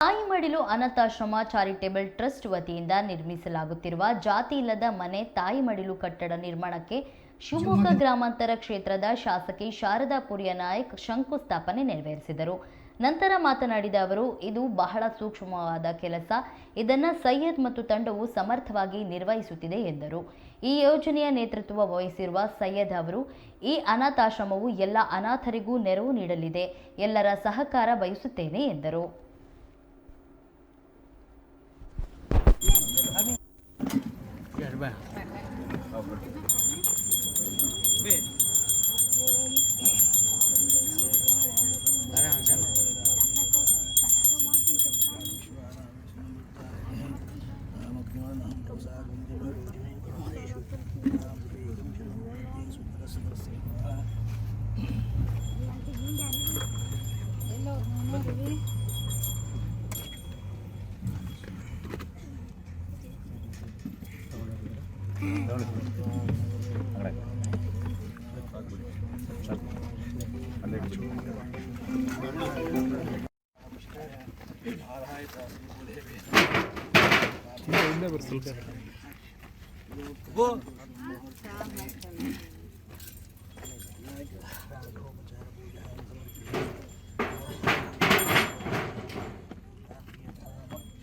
ತಾಯಿ ಮಡಿಲು ಅನಾಥಾಶ್ರಮ charitable trust ವತಿಯಿಂದ ನಿರ್ಮಿಸಲಾಗುತ್ತಿರುವ ಜಾತಿ ಇಲ್ಲದ ಮನೆ ತಾಯಿ ಮಡಿಲು ಕಟ್ಟಡ ನಿರ್ಮಾಣಕ್ಕೆ ಶಿವಮೊಗ್ಗ ಗ್ರಾಮಾಂತರ ಕ್ಷೇತ್ರದ ಶಾಸಕಿ ಶಾರದಾ ಪುರಿಯ ನಾಯಕ್ ಶಂಕುಸ್ಥಾಪನೆ ನೆರವೇರಿಸಿದರು. ನಂತರ ಮಾತನಾಡಿದ ಅವರು ಇದು ಬಹಳ ಸೂಕ್ಷ್ಮವಾದ ಕೆಲಸ. ಇದನ್ನು ಸೈಯದ್ ಮತ್ತು ತಂಡವು ಸಮರ್ಥವಾಗಿ ನಿರ್ವಹಿಸುತ್ತಿದೆ ಎಂದರು. ಈ ಯೋಜನೆಯ ನೇತೃತ್ವ ವಹಿಸಿರುವ ಸೈಯದ್ ಅವರು ಈ ಅನಾಥಾಶ್ರಮವು ಎಲ್ಲ ಅನಾಥರಿಗೂ ನೆರವು ನೀಡಲಿದೆ. ಎಲ್ಲರ ಸಹಕಾರ ಬಯಸುತ್ತೇನೆ ಎಂದರು. 一百块钱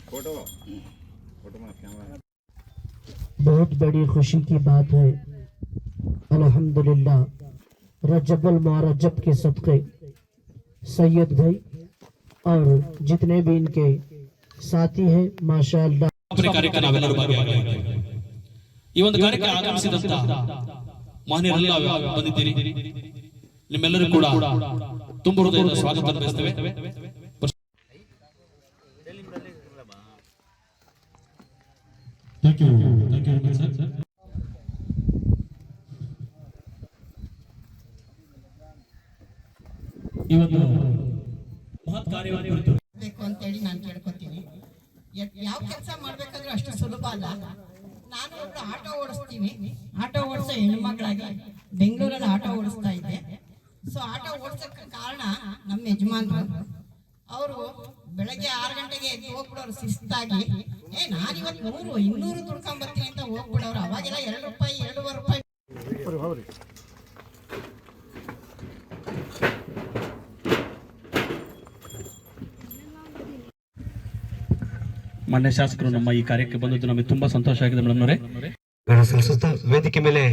फ़ोटो। फ़ोटो में कैमरा बहुत बड़ी खुशी की बात है अल्हम्दुलिल्लाह रजबुल मुरजब के सदक़े सैयद भाई और जितने भी इनके साथी हैं माशाअल्लाह ಒಬ್ಬರ ಕಾರ್ಯಕ್ಕೆ ನಾವೆಲ್ಲರೂ ಭಾಗಿಯಾಗಿದ್ದೇವೆ ಈ ಒಂದು ಕಾರ್ಯಕ್ಕೆ ಆಗಮಿಸಿದಂತ ಮಾನ್ಯರೆಲ್ಲ ಬಂದಿದ್ದೀರಿ ನಿಮ್ಮೆಲ್ಲರೂ ಕೂಡ ತುಂಬ ಹೃದಯದ ಸ್ವಾಗತ ಬಯಸ್ತೇವೆ ಥ್ಯಾಂಕ್ you. Thank you. ಇವತ್ತು ಮಹತ್ ಕಾರ್ಯವಾಗಿ ಬೇಕು ಅಂತೇಳಿ ನಾನು ಕೇಳ್ಕೊತೀನಿ ಯಾವ ಕೆಲಸ ಮಾಡ್ಬೇಕಾದ್ರೂ ಅಷ್ಟು ಸುಲಭ ಅಲ್ಲ ನಾನು ಒಬ್ಳು ಆಟೋ ಓಡಿಸ್ತೀನಿ ಆಟೋ ಓಡಿಸೋ ಹೆಣ್ಮಗಳಾಗಿ ಬೆಂಗಳೂರಲ್ಲಿ ಆಟೋ ಓಡಿಸ್ತಾ ಇದ್ದೆ ಸೊ ಆಟೋ ಓಡಿಸೋಕೆ ಕಾರಣ ನಮ್ಮ ಯಜಮಾನ್ರು ಅವರು ಬೆಳಗ್ಗೆ ಆರು ಗಂಟೆಗೆ ಎದ್ದು ಹೋಗ್ಬಿಡೋರು ಶಿಸ್ತಾಗಿ ಏ ನಾನು ಇವತ್ತು ನೂರು ಇನ್ನೂರು ತುಡ್ಕೊಂಬರ್ತೀನಿ ಅಂತ ಹೋಗ್ಬಿಡೋರು. ಅವಾಗೆಲ್ಲ ಎರಡು ರೂಪಾಯಿ ಎರಡೂವರೆ ರೂಪಾಯಿ. ಮಾನ್ಯ ಶಾಸಕರು ನಮ್ಮ ಈ ಕಾರ್ಯಕ್ಕೆ ಬಂದದ್ದು ನಮಗೆ ತುಂಬಾ ಸಂತೋಷ ಆಗಿದೆ ಮೇಡಮ್ ಅವರೇ. ಗಣ ಸಲ್ಲಿಸುತ್ತಾ ವೇದಿಕೆ ಮೇಲೆ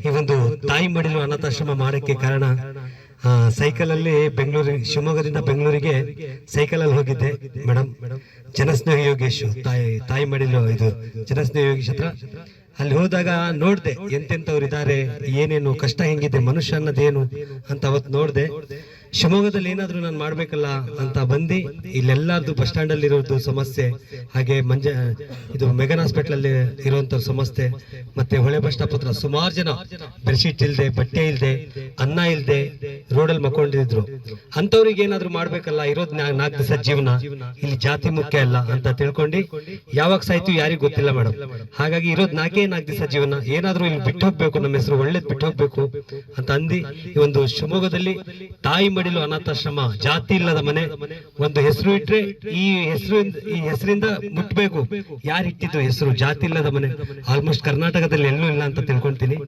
ಈ ಒಂದು ತಾಯಿ ಮಡಿಲು ಅನಾಥಾಶ್ರಮ ಮಾಡಕ್ಕೆ ಕಾರಣ ಆ, ಸೈಕಲ್ ಅಲ್ಲಿ ಬೆಂಗಳೂರಿಗೆ ಶಿವಮೊಗ್ಗದಿಂದ ಬೆಂಗಳೂರಿಗೆ ಸೈಕಲ್ ಅಲ್ಲಿ ಹೋಗಿದ್ದೆ ಮೇಡಮ್ ಜನಸ್ನೇಹಿ ಯೋಗೇಶ್ ತಾಯಿ ತಾಯಿ ಮಡಿಲು ಇದು ಜನಸ್ನೇಹಿ ಯೋಗೇಶ್ ಹತ್ರ. ಅಲ್ಲಿ ಹೋದಾಗ ನೋಡಿದೆ ಎಂತೆಂತವ್ರು ಇದ್ದಾರೆ ಏನೇನು ಕಷ್ಟ ಹೆಂಗಿದೆ ಮನುಷ್ಯ ಅನ್ನೋದೇನು ಅಂತ ಅವತ್ತು ನೋಡ್ದೆ. ಶಿವಮೊಗ್ಗದಲ್ಲಿ ಏನಾದ್ರೂ ನಾನು ಮಾಡ್ಬೇಕಲ್ಲ ಅಂತ ಬಂದು ಇಲ್ಲೆಲ್ಲಾರ್ದು ಬಸ್ ಸ್ಟ್ಯಾಂಡ್ ಅಲ್ಲಿ ಇರೋದು ಸಮಸ್ಯೆ, ಹಾಗೆ ಮಂಜ, ಇದು ಮೆಗನ್ ಹಾಸ್ಪಿಟ್ಲಲ್ಲಿ ಇರುವಂತ ಸಮಸ್ಯೆ, ಮತ್ತೆ ಹೊಳೆ ಬಸ್ ಸ್ಟಾಪ್ ಹತ್ರ ಸುಮಾರು ಜನ ಬೆಡ್ಶೀಟ್ ಇಲ್ದೆ, ಬಟ್ಟೆ ಇಲ್ದೆ, ಅನ್ನ ಇಲ್ದೆ ರೋಡಲ್ಲಿ ಮಕ್ಕೊಂಡಿದ್ರು. ಅಂತವ್ರಿಗೆ ಏನಾದರೂ ಮಾಡ್ಬೇಕಲ್ಲ, ಇರೋದ್ ನಾಲ್ಕು ದಿವಸ ಜೀವನ, ಇಲ್ಲಿ ಜಾತಿ ಮುಖ್ಯ ಅಲ್ಲ ಅಂತ ತಿಳ್ಕೊಂಡು ಯಾವಾಗ ಸಾಯ್ತು ಯಾರಿಗೂ ಗೊತ್ತಿಲ್ಲ ಮೇಡಮ್ ಹಾಗಾಗಿ ಇರೋದ್ ನಾಲ್ಕೇ ನಾಲ್ಕು ದಿವಸ ಜೀವನ, ಏನಾದರೂ ಇಲ್ಲಿ ಬಿಟ್ಟು ಹೋಗ್ಬೇಕು ನಮ್ಮ ಹೆಸರು ಒಳ್ಳೇದ್ ಬಿಟ್ಟು ಹೋಗ್ಬೇಕು ಅಂತ ಅಂದಿ ಈ ಒಂದು ಶಿವಮೊಗ್ಗದಲ್ಲಿ ತಾಯಿ ಮಡಿಲು ಅನಾಥಾಶ್ರಮ, ಜಾತಿ ಇಲ್ಲದ ಮನೆ, ಒಂದು ಹೆಸರು ಇಟ್ರೆ ಈ ಹೆಸರು ಈ ಹೆಸರಿಂದ ಮುಟ್ಬೇಕು. ಯಾರು ಇಟ್ಟಿದ್ದು ಹೆಸರು? ಜಾತಿ ಇಲ್ಲದ ಮನೆ. ಆಲ್ಮೋಸ್ಟ್ ಕರ್ನಾಟಕದಲ್ಲಿ ಎಲ್ಲೂ ಇಲ್ಲ ಅಂತ ತಿಳ್ಕೊಂತೀನಿ.